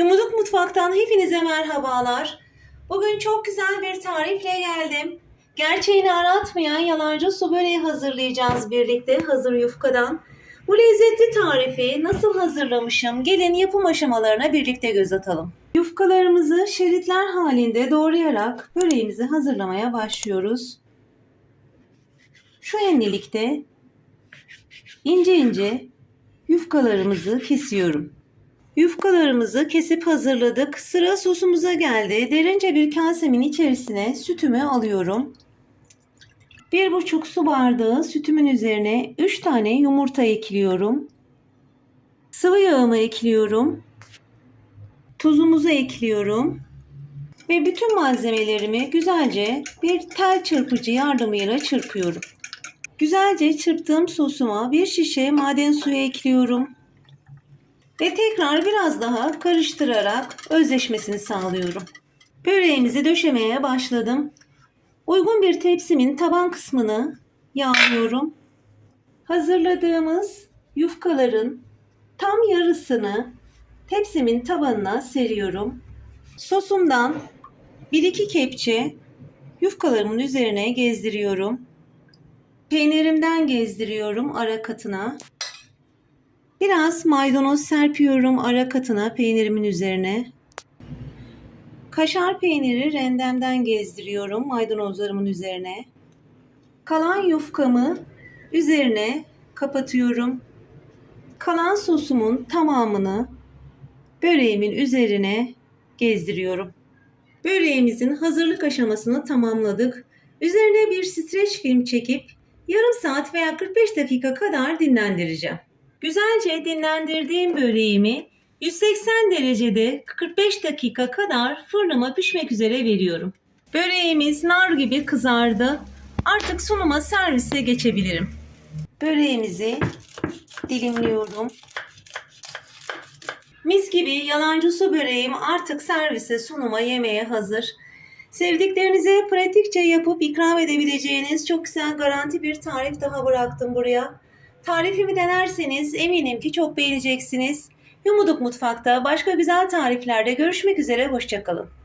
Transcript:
Yumuduk Mutfak'tan hepinize merhabalar. Bugün çok güzel bir tarifle geldim. Gerçeğini aratmayan yalancı su böreği hazırlayacağız birlikte hazır yufkadan. Bu lezzetli tarifi nasıl hazırlamışım? Gelin yapım aşamalarına birlikte göz atalım. Yufkalarımızı şeritler halinde doğrayarak böreğimizi hazırlamaya başlıyoruz. Şu enlilikte ince ince yufkalarımızı kesiyorum. Yufkalarımızı kesip hazırladık. Sıra sosumuza geldi. Derince bir kasemin içerisine sütümü alıyorum. Bir buçuk su bardağı sütümün üzerine 3 tane yumurta ekliyorum. Sıvı yağımı ekliyorum. Tuzumuzu ekliyorum. Ve bütün malzemelerimi güzelce bir tel çırpıcı yardımıyla çırpıyorum. Güzelce çırptığım sosuma bir şişe maden suyu ekliyorum. Ve tekrar biraz daha karıştırarak özleşmesini sağlıyorum. Böreğimizi döşemeye başladım. Uygun bir tepsimin taban kısmını yağlıyorum. Hazırladığımız yufkaların tam yarısını tepsimin tabanına seriyorum. Sosumdan 1-2 kepçe yufkalarımın üzerine gezdiriyorum. Peynirimden gezdiriyorum ara katına. Biraz maydanoz serpiyorum ara katına peynirimin üzerine. Kaşar peyniri rendemden gezdiriyorum maydanozlarımın üzerine. Kalan yufkamı üzerine kapatıyorum. Kalan sosumun tamamını böreğimin üzerine gezdiriyorum. Böreğimizin hazırlık aşamasını tamamladık. Üzerine bir streç film çekip yarım saat veya 45 dakika kadar dinlendireceğim. Güzelce dinlendirdiğim böreğimi 180 derecede 45 dakika kadar fırınıma pişmek üzere veriyorum. Böreğimiz nar gibi kızardı. Artık sunuma servise geçebilirim. Böreğimizi dilimliyorum. Mis gibi yalancı su böreğim artık servise sunuma yemeğe hazır. Sevdiklerinize pratikçe yapıp ikram edebileceğiniz çok güzel garanti bir tarif daha bıraktım buraya. Tarifimi denerseniz eminim ki çok beğeneceksiniz. Yumuduk Mutfak'ta başka güzel tariflerde görüşmek üzere, hoşçakalın.